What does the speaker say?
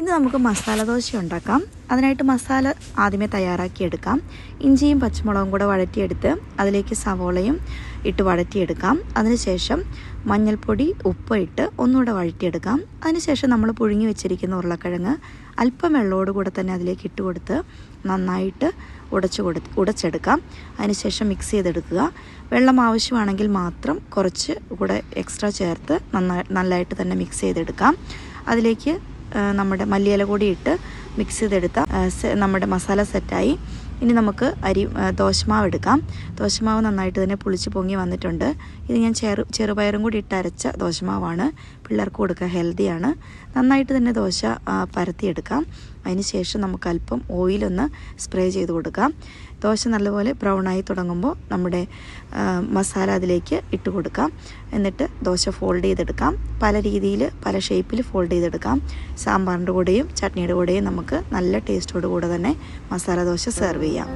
ഇന്ന് നമുക്ക് മസാല ദോശ ഉണ്ടാക്കാം. അതിനായിട്ട് മസാല ആദ്യമേ തയ്യാറാക്കിയെടുക്കാം ഇഞ്ചിയും പച്ചമുളകും കൂടെ വഴറ്റിയെടുത്ത് അതിലേക്ക് സവോളയും ഇട്ട് വഴറ്റിയെടുക്കാം. അതിനുശേഷം മഞ്ഞൾപ്പൊടി ഉപ്പ് ഇട്ട് ഒന്നുകൂടെ വഴറ്റിയെടുക്കാം. അതിനുശേഷം നമ്മൾ പുഴുങ്ങി വെച്ചിരിക്കുന്ന ഉരുളക്കിഴങ്ങ് അല്പം വെള്ളത്തോട് കൂടെ തന്നെ അതിലേക്ക് ഇട്ട് കൊടുത്ത് നന്നായിട്ട് ഉടച്ചു കൊടു ഉടച്ചെടുക്കാം. അതിനുശേഷം മിക്സ് ചെയ്തെടുക്കുക. വെള്ളം ആവശ്യമാണെങ്കിൽ മാത്രം കുറച്ച് കൂടെ എക്സ്ട്രാ ചേർത്ത് നന്നായി നല്ലതായിട്ട് തന്നെ മിക്സ് ചെയ്തെടുക്കാം. അതിലേക്ക് നമ്മുടെ മല്ലിയില കൂടി ഇട്ട് മിക്സ് ചെയ്തെടുത്ത നമ്മുടെ മസാല സെറ്റായി ഇനി നമുക്ക് അരി ദോശമാവ് എടുക്കാം. ദോശമാവ് നന്നായിട്ട് തന്നെ പുളിച്ച് പൊങ്ങി വന്നിട്ടുണ്ട്. ഇത് ഞാൻ ചെറു ചെറുപയറും കൂടി ഇട്ട് അരച്ച ദോശമാവാണ്. പിള്ളേർക്ക് കൊടുക്കുക ഹെൽത്തിയാണ്. നന്നായിട്ട് തന്നെ ദോശ പരത്തിയെടുക്കാം. അതിന് ശേഷം നമുക്ക് അല്പം ഓയിലൊന്ന് സ്പ്രേ ചെയ്ത് കൊടുക്കാം. ദോശ നല്ലപോലെ ബ്രൗൺ ആയി തുടങ്ങുമ്പോൾ നമ്മുടെ മസാല അതിലേക്ക് ഇട്ട് കൊടുക്കാം. എന്നിട്ട് ദോശ ഫോൾഡ് ചെയ്തെടുക്കാം. പല രീതിയിൽ പല ഷേപ്പിൽ ഫോൾഡ് ചെയ്തെടുക്കാം. സാമ്പാറിന്റെ കൂടെയും ചട്നിയുടെ കൂടെയും നമുക്ക് നല്ല ടേസ്റ്റോട് കൂടെ തന്നെ മസാല ദോശ സെർവ് 不一样。